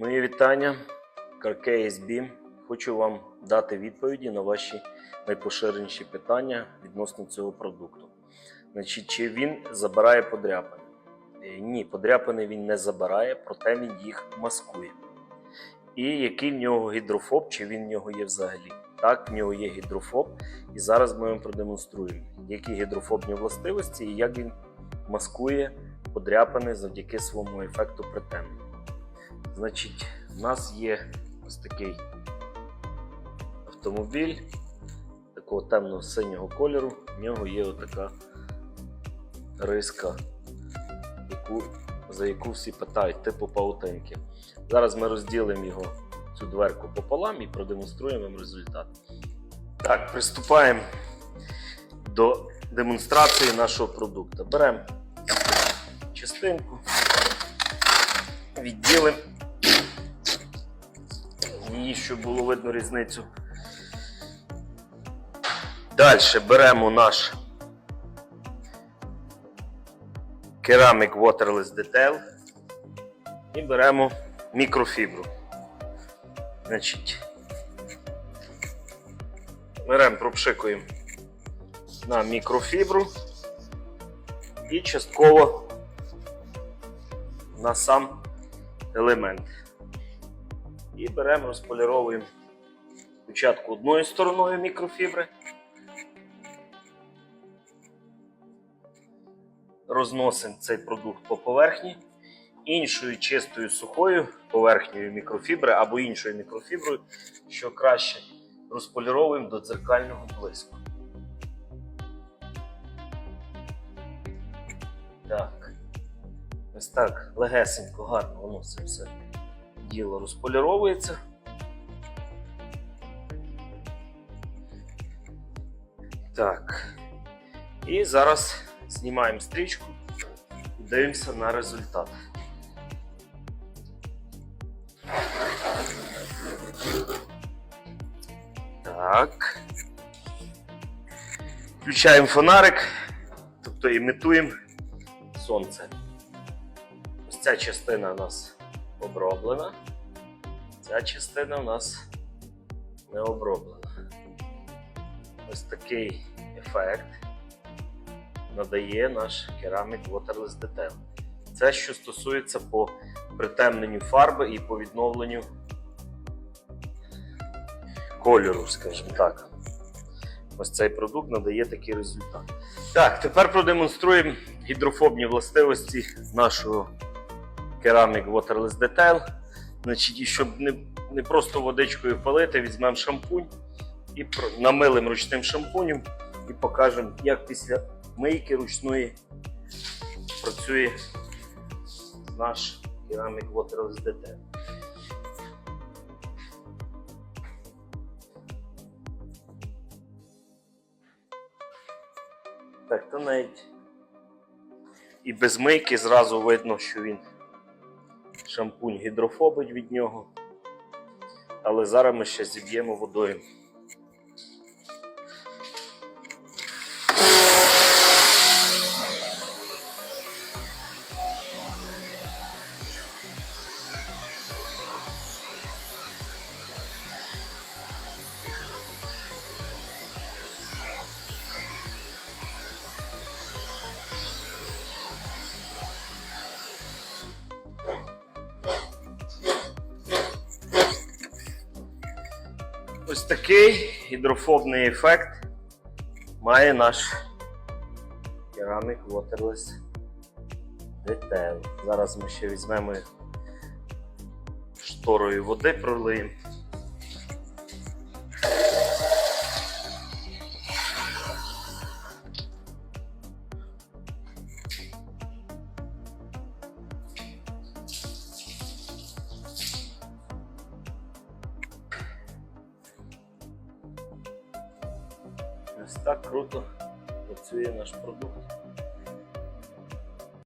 Мої вітання. BIM. Хочу вам дати відповіді на ваші найпоширеніші питання відносно цього продукту. Значить, чи він забирає подряпини? Е, Ні, подряпини він не забирає, проте він їх маскує. І який в нього гідрофоб, чи він в нього є взагалі? Так, в нього є гідрофоб, і зараз ми вам продемонструємо, які гідрофобні властивості і як він маскує подряпини завдяки своєму ефекту притемнення. Значить, у нас є ось такий автомобіль такого темно-синього кольору. В нього є отака риска, яку, за яку всі питають, типу паутинки. Зараз ми розділимо його цю дверку пополам і продемонструємо вам результат. Так, приступаємо до демонстрації нашого продукту. Беремо частинку, відділимо її, щоб було видно різницю. Далі беремо наш Ceramic Waterless Detail і беремо мікрофібру. Значить, беремо, пропшикуємо на мікрофібру і частково на сам елемент. І беремо, розполіровуємо спочатку одною стороною мікрофібри. Розносимо цей продукт по поверхні, іншою чистою сухою поверхнею мікрофібри або іншою мікрофіброю, що краще розполіровуємо до дзеркального блиску. Так. Ось так легесенько, гарно воно все діло розполіровується. Так. І зараз знімаємо стрічку і дивимося на результат. Так. Включаємо фонарик, тобто імітуємо сонце. Ось ця частина у нас оброблена. Ця частина у нас не оброблена. Ось такий ефект надає наш Ceramic Waterless Detail. Це що стосується по притемненню фарби і по відновленню кольору, скажімо так. Ось цей продукт надає такий результат. Так, тепер продемонструємо гідрофобні властивості нашого Ceramic Waterless Detail. Значить, і щоб не, не просто водичкою палити, візьмемо шампунь і намилимо ручним шампунем і покажемо, як після мийки ручної працює наш Ceramic Waterless Detail. Так, то навіть і без мийки зразу видно, що він шампунь гідрофобить від нього. Але зараз ми ще зіб'ємо водою. Ось такий гідрофобний ефект має наш керамік Waterless Detail. Зараз ми ще візьмемо шторою води пролиємо. Ось так круто працює наш продукт.